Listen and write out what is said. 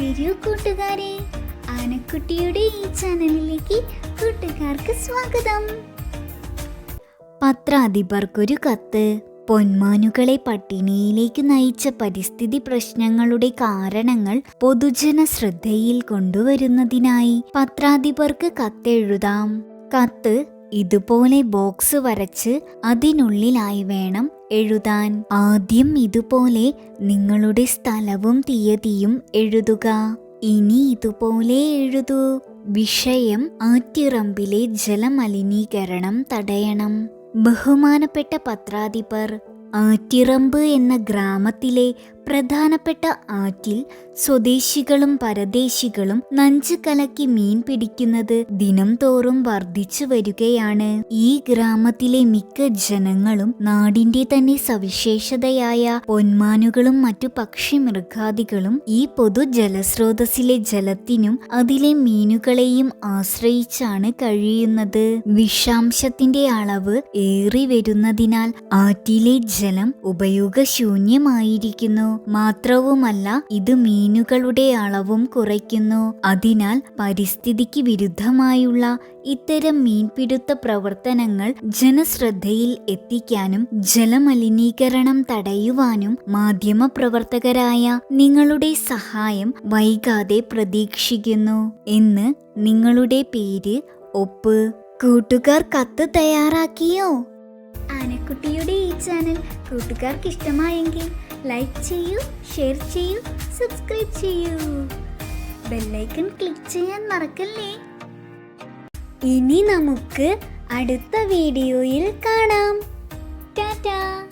വരൂ കൂട്ടുകാരെ. ആനക്കുട്ടിയുടെ ഈ ചാനലിലേക്ക് കൂട്ടുകാർക്ക് സ്വാഗതം. പത്രാധിപർക്കൊരു കത്ത്. പൊന്മാനുകളെ പട്ടിണിയിലേക്ക് നയിച്ച പരിസ്ഥിതി പ്രശ്നങ്ങളുടെ കാരണങ്ങൾ പൊതുജന ശ്രദ്ധയിൽ കൊണ്ടുവരുന്നതിനായി പത്രാധിപർക്ക് കത്തെഴുതാം. കത്ത് ഇതുപോലെ ബോക്സ് വരച്ച് അതിനുള്ളിലായി വേണം എഴുതാൻ. ആദ്യം ഇതുപോലെ നിങ്ങളുടെ സ്ഥലവും തീയതിയും എഴുതുക. ഇനി ഇതുപോലെ എഴുതൂ. വിഷയം ആറ്റിറമ്പിലെ ജലമലിനീകരണം തടയണം. ബഹുമാനപ്പെട്ട പത്രാധിപർ ആറ്റിറമ്പ് എന്ന ഗ്രാമത്തിലെ പ്രധാനപ്പെട്ട ആറ്റിൽ സ്വദേശികളും പരദേശികളും നഞ്ച് കലക്കി മീൻ പിടിക്കുന്നത് ദിനം തോറും വർദ്ധിച്ചു വരികയാണ്. ഈ ഗ്രാമത്തിലെ മിക്ക ജനങ്ങളും നാടിന്റെ തന്നെ സവിശേഷതയായ പൊന്മാനുകളും മറ്റു പക്ഷി മൃഗാദികളും ഈ പൊതു ജലസ്രോതസ്സിലെ ജലത്തിനും അതിലെ മീനുകളെയും ആശ്രയിച്ചാണ് കഴിയുന്നത്. വിഷാംശത്തിന്റെ അളവ് ഏറി വരുന്നതിനാൽ ആറ്റിലെ ജലം ഉപയോഗശൂന്യമായിരിക്കുന്നു. മാത്രവുമല്ല ഇത് മീനുകളുടെ അളവും കുറയ്ക്കുന്നു. അതിനാൽ പരിസ്ഥിതിക്ക് വിരുദ്ധമായുള്ള ഇത്തരം മീൻപിടുത്ത പ്രവർത്തനങ്ങൾ ജനശ്രദ്ധയിൽ എത്തിക്കാനും ജലമലിനീകരണം തടയുവാനും മാധ്യമപ്രവർത്തകരായ നിങ്ങളുടെ സഹായം വൈകാതെ പ്രതീക്ഷിക്കുന്നു. എന്ന് നിങ്ങളുടെ പേര് ഒപ്പ്. കൂട്ടുകാർ കത്ത് തയ്യാറാക്കിയോ? ആനക്കുട്ടിയുടെ ഈ ചാനൽ കൂട്ടുകാർക്ക് ഇഷ്ടമായെങ്കിൽ ലൈക്ക് ചെയ്യൂ ഷെയർ ചെയ്യൂ സബ്സ്ക്രൈബ് ചെയ്യൂ. ബെല്ലൈക്കൺ ക്ലിക്ക് ചെയ്യാൻ മറക്കല്ലേ? ഇനി നമുക്ക് അടുത്ത വീഡിയോയിൽ കാണാം. ടാറ്റാ!